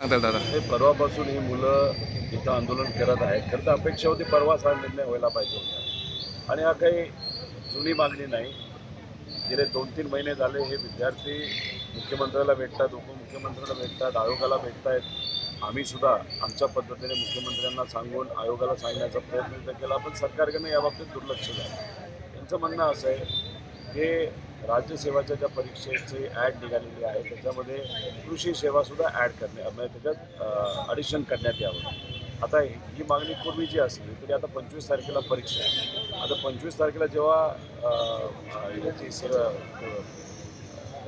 सांगताल दादा. हे परवापासून ही मुलं इथं आंदोलन करत आहेत. खरं तर अपेक्षा होती परवाच हा निर्णय व्हायला पाहिजे होता. आणि हा काही जुनी मागणी नाही. गेले दोन तीन महिने झाले हे विद्यार्थी मुख्यमंत्र्याला भेटतात उपमुख्यमंत्र्याला भेटतात आयोगाला भेटत आहेत आम्ही सुद्धा आमच्या पद्धतीने मुख्यमंत्र्यांना सांगून आयोगाला सांगण्याचा प्रयत्न केला. पण सरकारकडनं याबाबतीत दुर्लक्ष झालं. त्यांचं म्हणणं असं आहे हे राज्यसेवाच्या ज्या परीक्षेची ॲड निघालेली आहे त्याच्यामध्ये कृषी सेवासुद्धा ॲड करणे म्हणजे त्याच्यात ॲडिशन करण्यात यावं. आता ही मागणी पूर्वी जी असली तरी आता पंचवीस तारखेला परीक्षा आहे. आता पंचवीस तारखेला जेव्हा याची सेवा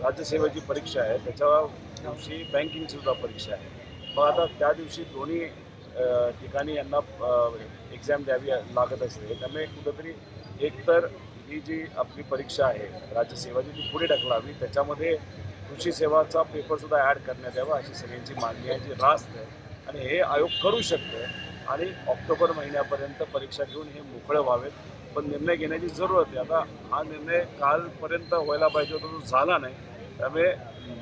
राज्यसेवेची परीक्षा आहे त्याच्या दिवशी बँकिंगची सुद्धा परीक्षा आहे. मग आता त्या दिवशी दोन्ही ठिकाणी यांना एक्झाम द्यावी लागत असते. त्यामुळे कुठंतरी एकतर ही जी आपली परीक्षा आहे राज्यसेवाची ती पुढे ढकलावी त्याच्यामध्ये कृषी सेवाचा पेपरसुद्धा ॲड करण्यात यावा अशी सगळ्यांची मागणी आहे जी रास्त आहे. आणि हे आयोग करू शकते आणि ऑक्टोबर महिन्यापर्यंत परीक्षा घेऊन हे मोकळं व्हावेत. पण निर्णय घेण्याची जरूरत आहे. आता हा निर्णय कालपर्यंत व्हायला पाहिजे होता तो झाला नाही. त्यामुळे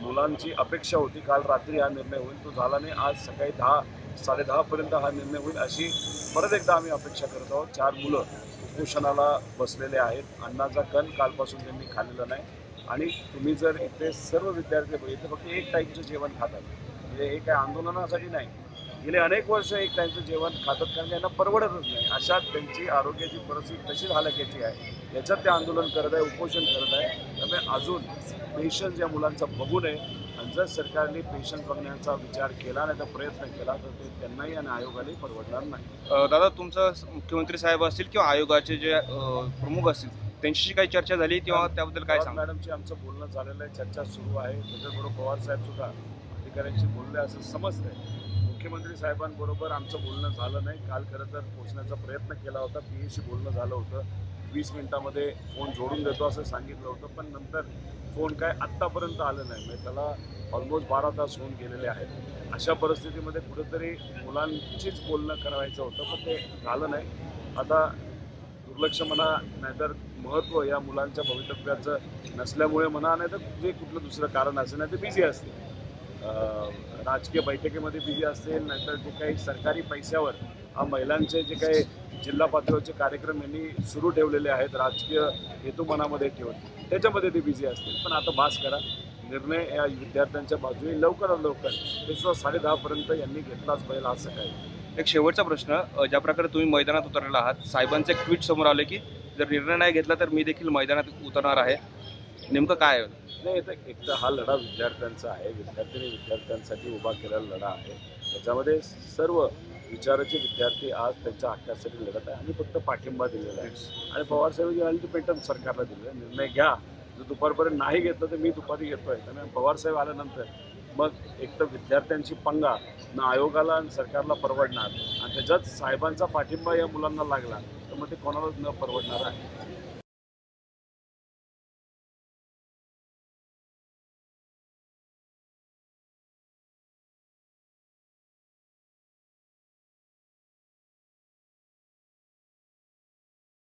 मुलांची अपेक्षा होती काल रात्री हा निर्णय होईल तो झाला नाही. आज सकाळी दहा साडेदहापर्यंत हा निर्णय होईल अशी परत एकदा आम्ही अपेक्षा करत आहोत. चार मुलं उपोषणाला बसलेले आहेत. अन्नाचा कण कालपासून त्यांनी खाल्लेला नाही. आणि तुम्ही जर इथे सर्व विद्यार्थी बघितले फक्त एक टाईमचं जेवण खातात. म्हणजे हे काय आंदोलनासाठी नाही. गेले अनेक वर्ष एक टाईमचं जेवण खातात कारण यांना परवडतच नाही. अशात त्यांची आरोग्याची परिस्थिती तशीच हालाक्याची आहे याच्यात ते आंदोलन करत आहे उपोषण करत आहे. त्यामुळे अजून पेशन्स या मुलांचा बघू नये. आणि जर सरकारने पेशन्स बघण्याचा विचार केला नाही तर प्रयत्न केला तर ते त्यांनाही आणि आयोगालाही परवडणार नाही. दादा तुमचं मुख्यमंत्री साहेब असतील किंवा आयोगाचे जे प्रमुख असतील त्यांच्याशी काही चर्चा झाली किंवा त्याबद्दल काय सांग मॅडमची आमचं बोलणं झालेलं आहे चर्चा सुरू आहे. त्याच्याबरोबर पवार साहेब सुद्धा अधिकाऱ्यांशी बोलले असं समजतंय. मुख्यमंत्री साहेबांबरोबर आमचं बोलणं झालं नाही. काल खरं तर पोचण्याचा प्रयत्न केला होता पी एशी बोलणं झालं होतं. वीस मिनटामध्ये फोन जोडून देतो असं सांगितलं होतं पण नंतर फोन काय आत्तापर्यंत आलं नाही. म्हणजे त्याला ऑलमोस्ट बारा तास होऊन गेलेले आहेत. अशा परिस्थितीमध्ये कुठेतरी मुलांचीच बोलणं करायचं होतं पण ते झालं नाही. आता दुर्लक्ष म्हणा नाहीतर महत्त्व या मुलांच्या भवितव्याचं नसल्यामुळे म्हणा नाही तर जे कुठलं दुसरं कारण असेल नाही ते बिझी असते राजकीय बैठकीमध्ये बिझी असेल नाहीतर जे काही सरकारी पैशावर हा महिलांचे जे काही जिल्हा पातळीवरचे कार्यक्रम यांनी सुरू ठेवलेले आहेत राजकीय हेतू मनामध्ये ठेवून. त्याच्यामध्ये ते बिझी असतील. पण आता भास करा. निर्णय या विद्यार्थ्यांच्या बाजूने लवकरात लवकर ते सुद्धा साडेदहापर्यंत यांनी घेतलाच पाहिजे आज सकाळी एक शेवटचा प्रश्न ज्या प्रकारे तुम्ही मैदानात उतरलेला आहात साहेबांचं ट्विट समोर आलं की जर निर्णय नाही घेतला तर मी देखील मैदानात उतरणार आहे. नेमकं काय आहे? नाही तर एक तर हा लढा विद्यार्थ्यांचा आहे. विद्यार्थ्यांनी विद्यार्थ्यांसाठी उभा केलेला लढा आहे. त्याच्यामध्ये सर्व विचाराचे विद्यार्थी आज त्यांच्या हक्कासाठी लढत आहे. आम्ही फक्त पाठिंबा दिलेला आहे. आणि पवारसाहेब अल्टिमेटम सरकारला दिलेलं आहे निर्णय घ्या. जर दुपारपर्यंत नाही घेतलं तर मी दुपारी घेतोय. त्यामुळे पवारसाहेब आल्यानंतर मग एक तर विद्यार्थ्यांची पंगा ना आयोगाला आणि सरकारला परवडणार. आणि त्याच्यात साहेबांचा पाठिंबा या मुलांना लागला तर मग ते कोणालाच न परवडणार आहे.